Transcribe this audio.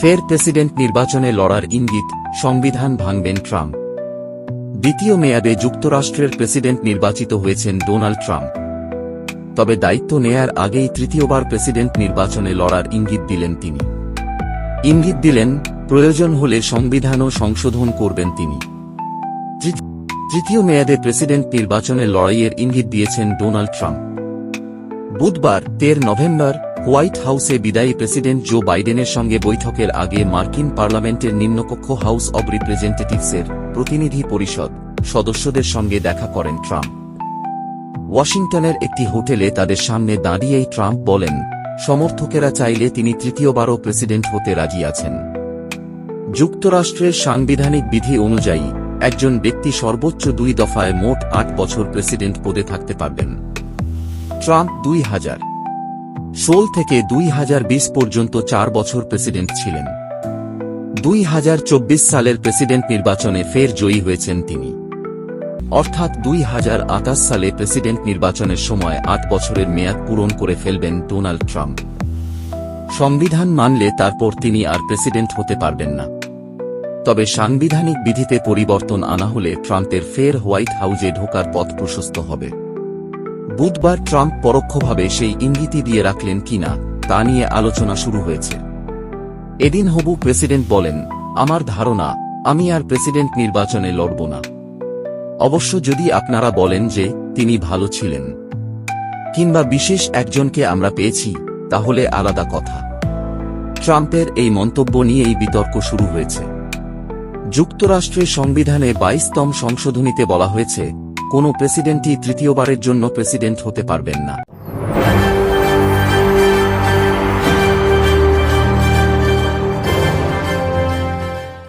ফের প্রেসিডেন্ট নির্বাচনে লড়ার ইঙ্গিত, সংবিধান ভাঙবেন ট্রাম্প। দ্বিতীয় মেয়াদে যুক্তরাষ্ট্রের প্রেসিডেন্ট নির্বাচিত হয়েছেন ডোনাল্ড ট্রাম্প। তবে দায়িত্ব নেয়ার আগেই তৃতীয়বার প্রেসিডেন্ট নির্বাচনে লড়ার ইঙ্গিত দিলেন তিনি। ইঙ্গিত দিলেন, প্রয়োজন হলে সংবিধানও সংশোধন করবেন তিনি। তৃতীয় মেয়াদে প্রেসিডেন্ট নির্বাচনে লড়াইয়ের ইঙ্গিত দিয়েছেন ডোনাল্ড ট্রাম্প। বুধবার, তের নভেম্বর হোয়াইট হাউসে বিদায়ী প্রেসিডেন্ট জো বাইডেনের সঙ্গে বৈঠকের আগে মার্কিন পার্লামেন্টের নিম্নকক্ষ হাউস অব রিপ্রেজেন্টেটিভসের প্রতিনিধি পরিষদ সদস্যদের সঙ্গে দেখা করেন ট্রাম্প। ওয়াশিংটনের একটি হোটেলে তাদের সামনে দাঁড়িয়েই ট্রাম্প বলেন, সমর্থকেরা চাইলে তিনি তৃতীয়বারও প্রেসিডেন্ট হতে রাজি আছেন। যুক্তরাষ্ট্রের সাংবিধানিক বিধি অনুযায়ী, একজন ব্যক্তি সর্বোচ্চ দুই দফায় মোট আট বছর প্রেসিডেন্ট পদে থাকতে পারবেন। ট্রাম্প দুই হাজার ষোল থেকে দুই হাজার বিশ পর্যন্ত চার বছর প্রেসিডেন্ট ছিলেন। দুই হাজার চব্বিশ সালের প্রেসিডেন্ট নির্বাচনে ফের জয়ী হয়েছেন তিনি। অর্থাৎ দুই হাজার আঠাশ সালে প্রেসিডেন্ট নির্বাচনের সময় আট বছরের মেয়াদ পূরণ করে ফেলবেন ডোনাল্ড ট্রাম্প। সংবিধান মানলে তারপর তিনি আর প্রেসিডেন্ট হতে পারবেন না। তবে সাংবিধানিক বিধিতে পরিবর্তন আনা হলে ট্রাম্পের ফের হোয়াইট হাউজে ঢোকার পথ প্রশস্ত হবে। বুধবার ট্রাম্প পরোক্ষভাবে সেই ইঙ্গিতই দিয়ে রাখলেন কিনা তা নিয়ে আলোচনা শুরু হয়েছে। এদিন হবু প্রেসিডেন্ট বলেন, আমার ধারণা, আমি আর প্রেসিডেন্ট নির্বাচনে লড়ব না। অবশ্য যদি আপনারা বলেন যে তিনি ভালো ছিলেন, কিংবা বিশেষ একজনকে আমরা পেয়েছি, তাহলে আলাদা কথা। ট্রাম্পের এই মন্তব্য নিয়েই বিতর্ক শুরু হয়েছে। যুক্তরাষ্ট্রের সংবিধানে বাইশতম সংশোধনীতে বলা হয়েছে কোনো প্রেসিডেন্টই তৃতীয়বারের জন্য প্রেসিডেন্ট হতে পারবেন না।